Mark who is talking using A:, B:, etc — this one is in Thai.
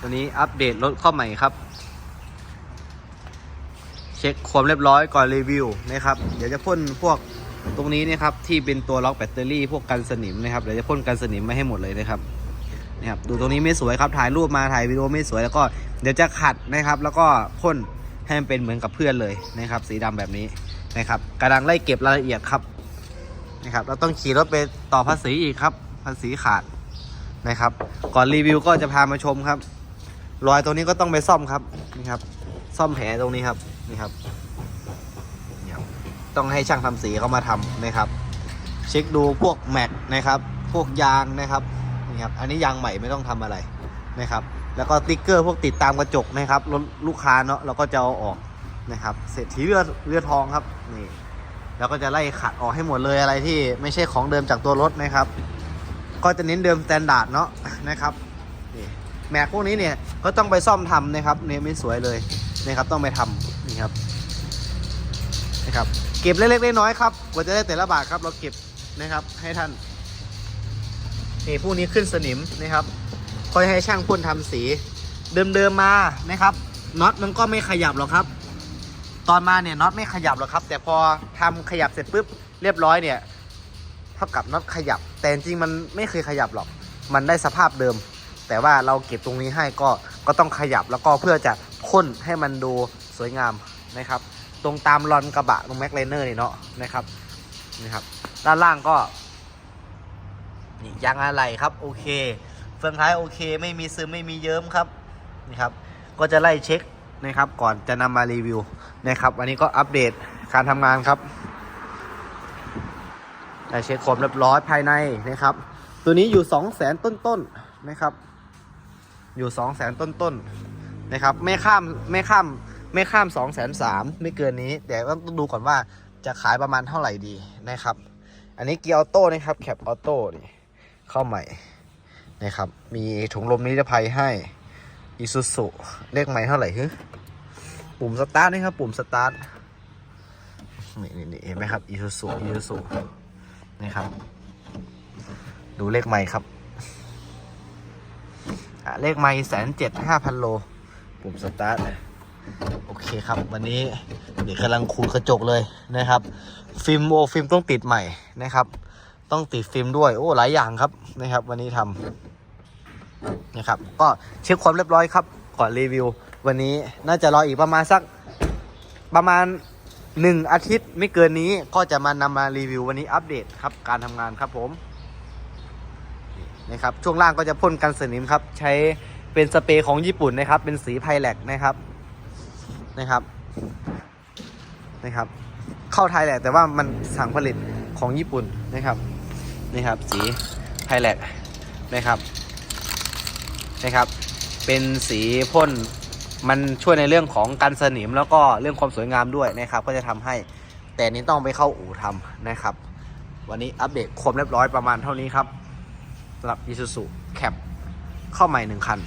A: ตัวนี้อัปเดตรถเข้าใหม่ครับ เช็คความเรียบร้อยก่อนรีวิวนะครับ เดี๋ยวจะพ่นพวกตรงนี้นะครับที่เป็นตัวล็อกแบตเตอรี่พวกกันสนิมนะครับเดี๋ยวจะพ่นกันสนิมมาให้หมดเลยนะครับนะครับดูตรงนี้ไม่สวยครับถ่ายรูปมาถ่ายวิดีโอไม่สวยแล้วก็เดี๋ยวจะขัดนะครับ แล้วก็พ่นให้มันเป็นเหมือนกับเพื่อนเลยนะครับ สีดำแบบนี้นะครับกำลังไล่เก็บรายละเอียดครับนะครับเราต้องขี่รถไปต่อภาษีอีกครับ ภาษีขาดนะครับ ก่อนรีวิวก็จะพามาชมครับ รอยตรงนี้ก็ต้องไปซ่อมครับนี่ครับ ซ่อมแผลตรงนี้ครับนี่ครับนี่ครับ ต้องให้ช่างทำสีเขามาทำนะครับ เช็คดูพวกแม็กนะครับ พวกยางนะครับนี่ครับ อันนี้ยางใหม่ไม่ต้องทำอะไรนะครับ แล้วก็ติ๊กเกอร์พวกติดตามกระจกนะครับรถลูกค้าเนาะเราก็จะเอาออกนะครับ เศษทีเลือดเลือดทองครับนี่แล้วก็จะไล่ขัดออกให้หมดเลยอะไรที่ไม่ใช่ของเดิมจากตัวรถนะครับ ก็จะเน้นเดิมสแตนดาร์ดเนาะนะครับนี่ แม็กพวกนี้เนี่ยก็ต้องไปซ่อมทำนะครับเนี่ยไม่สวยเลยนะครับต้องไปทำนี่ครับนะครับเก็บเล็กๆน้อยๆครับกว่าจะได้แต่ละบาทครับเราเก็บนะครับให้ท่านนี่พวกนี้ขึ้นสนิมนะครับ ค่อยให้ช่างพ่นทำสี เดิมๆมานะครับน็อตมันก็ไม่ขยับหรอกครับ ตอนมาเนี่ยน็อตไม่ขยับหรอกครับ แต่พอทำขยับเสร็จปุ๊บเรียบร้อยเนี่ยเท่ากับน็อตขยับ แต่จริงมันไม่เคยขยับหรอก มันได้สภาพเดิม แต่ว่าเราเก็บตรงนี้ให้ก็ก็ต้องขยับแล้วก็เพื่อจะพ่นให้มันดูสวยงามนะครับ ตรงตามรอนกระบะตรงแม็กไลเนอร์นี่เนาะนะครับนี่ครับ ด้านล่างก็นี่ยางอะไรครับโอเคเฟืองท้ายโอเค ไม่มีซึมไม่มีเยิ้มครับนี่ครับ ก็จะไล่เช็คนะครับก่อนจะนำมารีวิวนะครับวันนี้ก็อัปเดตการทำงานครับได้เช็คความเรียบร้อยภายในนะครับ ตัวนี้อยู่ 2 0 0แสนต้นๆนะครับ อยู่2 0 0แสนต้นๆนะครับ ไม่ข้ามไม่ข้ามไม่ข้าม2องแสนสามไม่เกินนี้แต่ต้องดูก่อนว่าจะขายประมาณเท่าไหร่ดีนะครับ อันนี้เกียร์ออโต้นะครับแคปออโต้นี่เข้าใหม่นะครับ มีถุงลมนิรภัยให้อีซูซุเลขใหม่เท่าไหร่ฮึปุ่มสตาร์ทนี่ครับปุ่มสตาร์ทนี่นี่เห็นไหมครับอีซูซุอีซูซุนี่ครับ ดูเลขไม้ครับ เลขไม้แสนเจ็ดห้าพันโลปุ่มสตาร์ทโอเคครับวันนี้เดี๋ยวกำลังคูณกระจกเลยนะครับ ฟิล์มโอฟิล์มต้องติดใหม่นะครับ ต้องติดฟิล์มด้วยโอ้หลายอย่างครับนะครับ วันนี้ทำนะครับ ก็เช็คความเรียบร้อยครับก่อนรีวิว วันนี้น่าจะรออีกประมาณสักประมาณหนึ่งอาทิตย์ไม่เกินนี้ก็จะมานำมารีวิววันนี้อัปเดตครับการทำงานครับผม นะครับช่วงล่างก็จะพ่นกันสนิมครับ ใช้เป็นสเปรย์ของญี่ปุ่นนะครับ เป็นสีไพแลกนะครับนะครับนะครับ เข้าไทยแหละแต่ว่ามันสั่งผลิตของญี่ปุ่นนะครับนี่ครับ สีไพแลกนะครับนะครับ เป็นสีพ่นมันช่วยในเรื่องของกันสนิมแล้วก็เรื่องความสวยงามด้วยนะครับ ก็จะทำให้แต่นี้ต้องไปเข้าอู่ทำนะครับ วันนี้อัปเดตความเรียบร้อยประมาณเท่านี้ครับ สำหรับ Isuzu Cap เข้าใหม่หนึ่งคัน